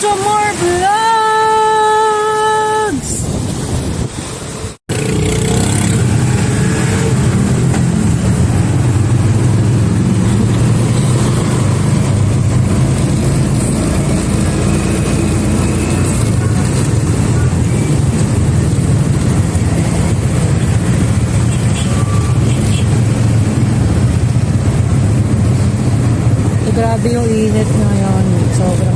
to more vlogs! So, grabe yung init ngayon. Init.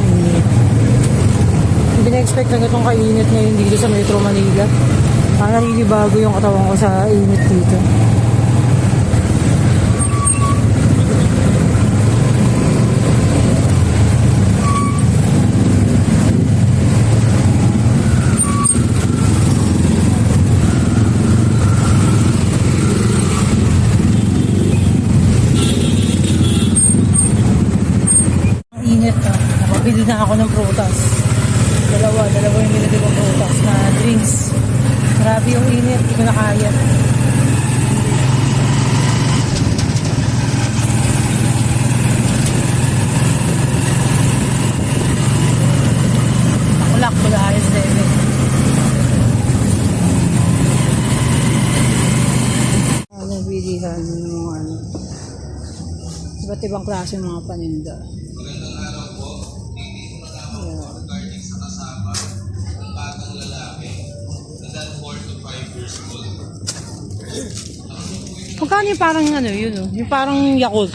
Hindi na-expect na itong kainit ngayon dito sa Metro Manila. Parang naninibago yung katawan ko sa init dito. Init ah. Nakabili na ako ng prutas. Yung binili kong prutas na drinks. Grabe yung init, hindi ko na kaya. Nakulak ko na. Ano bilihan yung ano. Iba't ibang klase ng mga paninda. Magkano yung parang ano yun oh? Yung parang Yakult.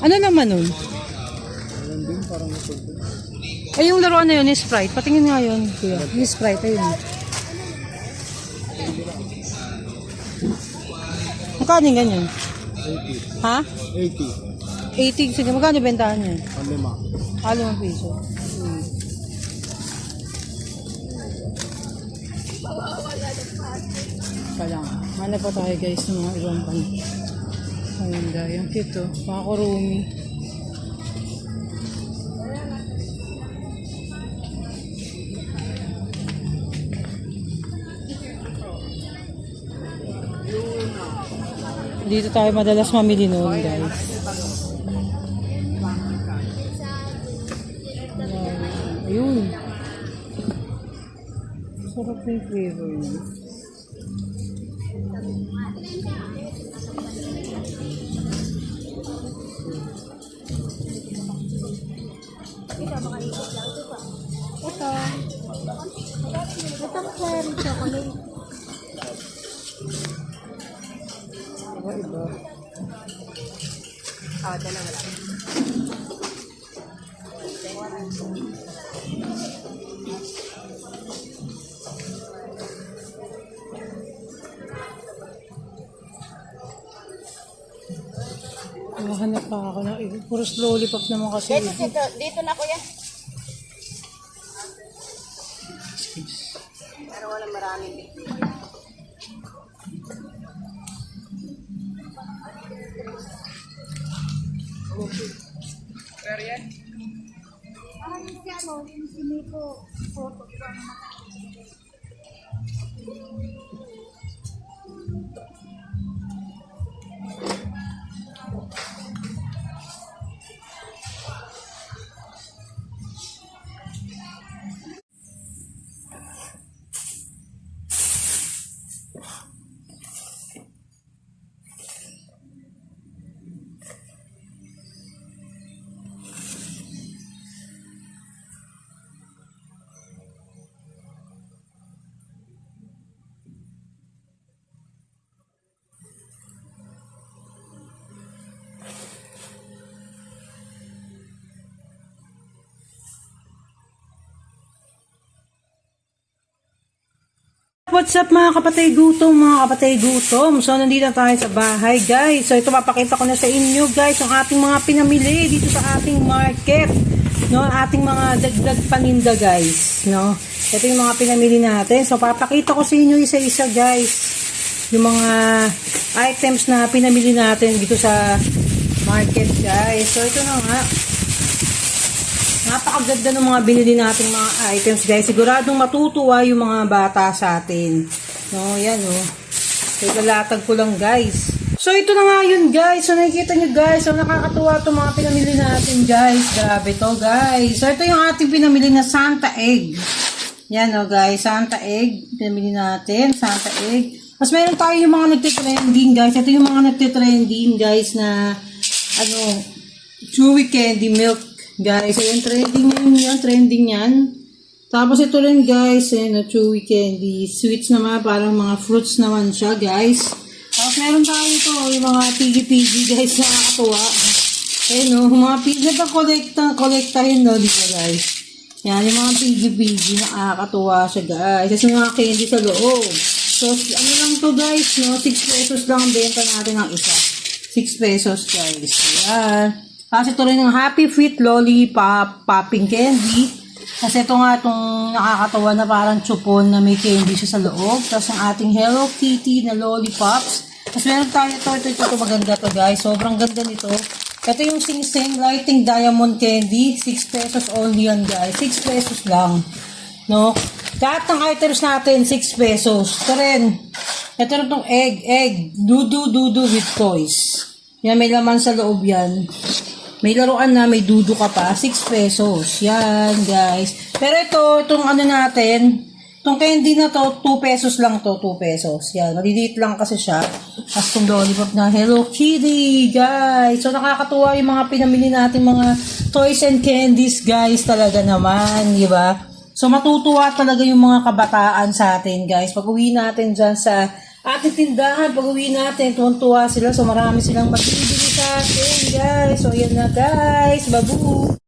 Ano naman nun? Eh yung laruan na yun, Sprite. Patingin nga yun. Kuya. Yung Sprite, ayun. Magkano yung ganyan? 80. Ha? 80. 80. Sige, magkano bentahan niya? Ang lima. Ah, limang piso. Hmm. Kaya nga. Hanap pa tayo guys ng mga ibang pan. Ayun guys. Ang cute oh. Pakakurumi. Dito tayo madalas mamili noon guys. Ayun. Sarap na yung flavor niya. Ito. Ito cherry chocolate. Iba, iba. Ah, dalawa lang. Nakahanap pa ako ng iba. Puro lollipop naman kasi. Dito, dito, dito na kuya. Pero wala maraming bitbit. What's up mga kapatay gutom, mga kapatay gutom? So, nandito na tayo sa bahay, guys. So, ito mapakita ko na sa inyo, guys, ang ating mga pinamili dito sa ating market. No, ating mga dagdag paninda, guys. No, ito yung mga pinamili natin. So, papakita ko sa inyo isa-isa, guys. Yung mga items na pinamili natin dito sa market, guys. So, ito na nga. Napakaganda ng mga binili nating mga items, guys. Siguradong matutuwa yung mga bata sa atin. No, yan, oh. So, lalatag ko lang, guys. So ito na nga yun guys. So nakikita nyo guys. So nakakatuwa itong mga pinamili natin guys. Grabe to guys. So ito yung ating pinamili na Santa Egg. Yan o guys. Santa Egg. Pinamili natin. Santa Egg. Mas meron tayo yung mga nagtitrending guys. Ito yung mga nagtitrending guys na ano chewy candy milk guys. Yung trending yun yun. Trending yan. Tapos ito rin guys, eh, na chewy candy. Sweets naman, parang mga fruits naman siya guys. Tapos meron tayo ito, yung mga pigi-pigi guys, nakakatuwa. Eh no, mga pigi, nagka-collecta, collectahin no, di ba guys? Yan, yung mga pigi-pigi, nakakatuwa siya guys. May mga candy sa loob. So, ano lang to guys, no? 6 pesos lang ang benta natin ng isa. 6 pesos guys. Yan. Ito rin yung Happy Feet Lollipop Popping Candy. Kasi ito nga itong nakakatawa na parang chupon na may candy siya sa loob. Tapos ang ating Hello Kitty na lollipops. Tapos meron tayo ito, ito, ito, ito, maganda to guys. Sobrang ganda nito. Ito yung Sing Sing Lighting Diamond Candy. 6 pesos only yan guys. 6 pesos lang. No? Lahat ng items natin, 6 pesos. Ito rin. Ito rin itong egg, egg. Dudu, dudu with toys. Yan, may laman sa loob yan. May laruan na, may dudu ka pa, 6 pesos. Yan, guys. Pero ito, itong ano natin, itong candy na to, 2 pesos lang to, 2 pesos. Yan, maliliit lang kasi siya. Tapos itong lollipop na Hello Kitty, guys. So, nakakatuwa yung mga pinamili natin mga toys and candies, guys, talaga naman, di ba? So, matutuwa talaga yung mga kabataan sa atin, guys. Pag uwi natin dyan sa ating tindahan, pag uwi natin, tuwan-tuwa sila. So, marami silang magbibili sa atin, guys. So, yan na, guys. Babu!